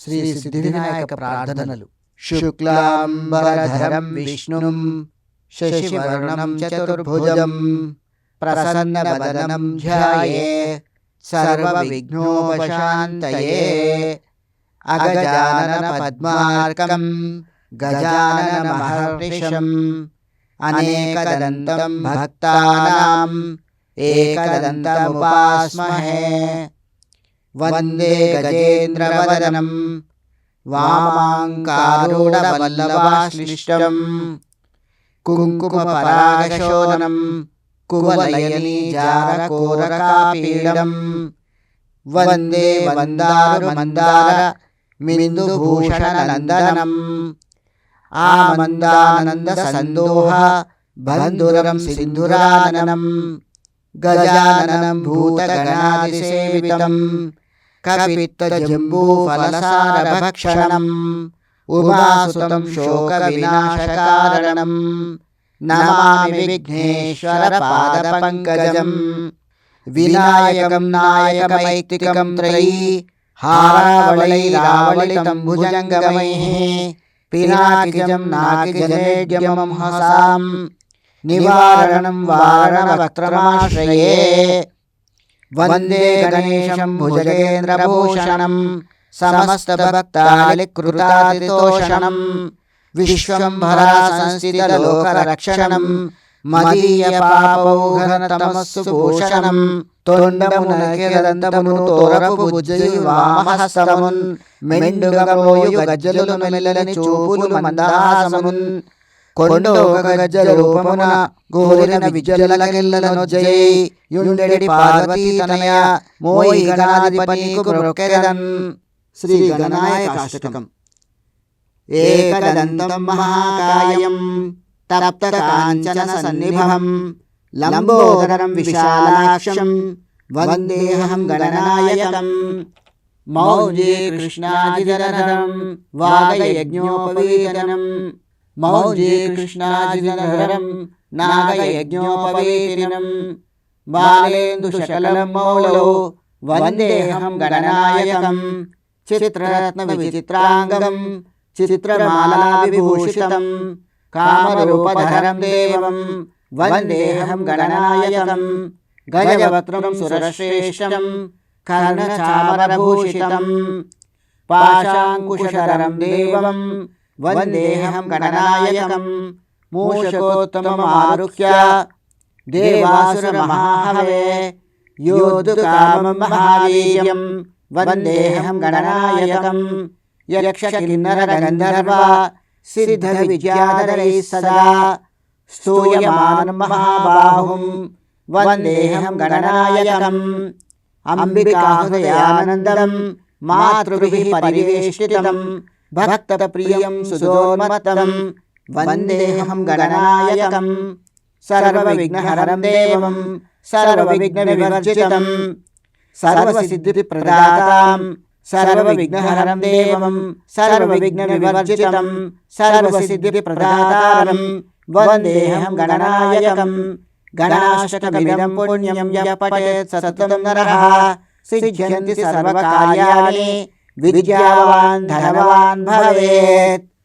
శ్రీ సిద్ధి వినాయక ప్రార్థనలు శుక్లాంబరధరం విష్ణుం శశివర్ణం చతుర్భుజం ప్రసన్నవదనం ధ్యాయే సర్వవిఘ్నోపశాంతయే అగజానన పద్మార్కం గజానన మహర్నిశం అనేకదంతం భక్తానాం ఏకదంతముపాస్మహే వందే గజేంద్రవదనం వామాంకారూఢవల్లభాశ్లిష్టం కుంకుమపరాగశోదనం కువలయనీజారకోరకాపీడం వందే వందారు మందార మిందుభూషణనందనం ఆమందానంద సందోహ బంధురం సింధురాననం గజాననం భూతగణాదిసేవితం కపిత్తజంబూఫలసారభక్షణం ఉమాసుతం శోకవినాశకారణం. నమామి విఘ్నేశ్వర పాదపంకజం వినాయకం నాయకమైక్తికం త్రయీ. హారావళైరావళితం భుజంగమైః పినాకిజం నాకిజనేడ్యమం హసాం. వందే గణేశం భుజగేంద్రభూషణం సమస్తభక్తాలికృతాదితోషణం విశ్వంభరా సంస్థితలోకరక్షణం మదీయ పాపౌఘనతమస్సు భూషణం తొండమునకిరదంతమును తోరపు బుజ్జయువామహస్తమున్ మెండుగమోయు గజ్జలును మెల్లని చూపులు కొండోగ గజ్జ రూపమున గోరిన విజ్జలగెల్లను జై యుండెడి పార్వతీ తనయ మోయి గణాధిపతికు బ్రొక్కెదన్ శ్రీ గణాయకాష్టకం ఏకదంతం మహాకాయం తప్త కాంచన సన్నిభం లంబోదరం విశాలాక్షం వందేహం గణనాయకం. మౌజే కృష్ణాజిధరం వాగయజ్ఞోపవీతనం మౌజే కృష్ణాజిధరం నాగయజ్ఞోపవీతినం బాలేందు మౌళలో వందేహం గణనాయకం చిత్రరత్న విచిత్రాంగం చిత్రమాలావిభూషితం కామరూపధరం దేవం వందేహం గణనాయకం గజవక్రం సురశ్రేష్టం కర్ణచామరభూషితం పాశాంకుశరం దేవం వందేహం గణనాయకం మూషకోత్తమమారుహ్య దేవాసురమహాహవే యోధుకామం మహావీర్యం వందేహం గణనాయకం యక్షకిన్నరగంధర్వ సిద్ధవిద్యాధరైः సదా స్తూయమానం మహాబాహుం వందేహం గణనాయకం అంబికాహృదయానందం మాతృభిः పరివేష్టితం భక్తప్రియం సుదోన్మత్తం వందేహం గణనాయకం సర్వవిఘ్నహరం దేవం సర్వవిఘ్నవివర్జితం సర్వసిద్ధిప్రదాతాం సర్వవిఘ్నహరం దేవం సర్వవిఘ్నవివర్జితం సర్వసిద్ధిప్రదాతారం వందేహం గణనాయకం గణాష్టకమిదం పుణ్యం య పఠేత్ సతతం నరః సిద్ధ్యంతి సర్వకార్యాణి విద్యావాన్ ధనవాన్ భవేత్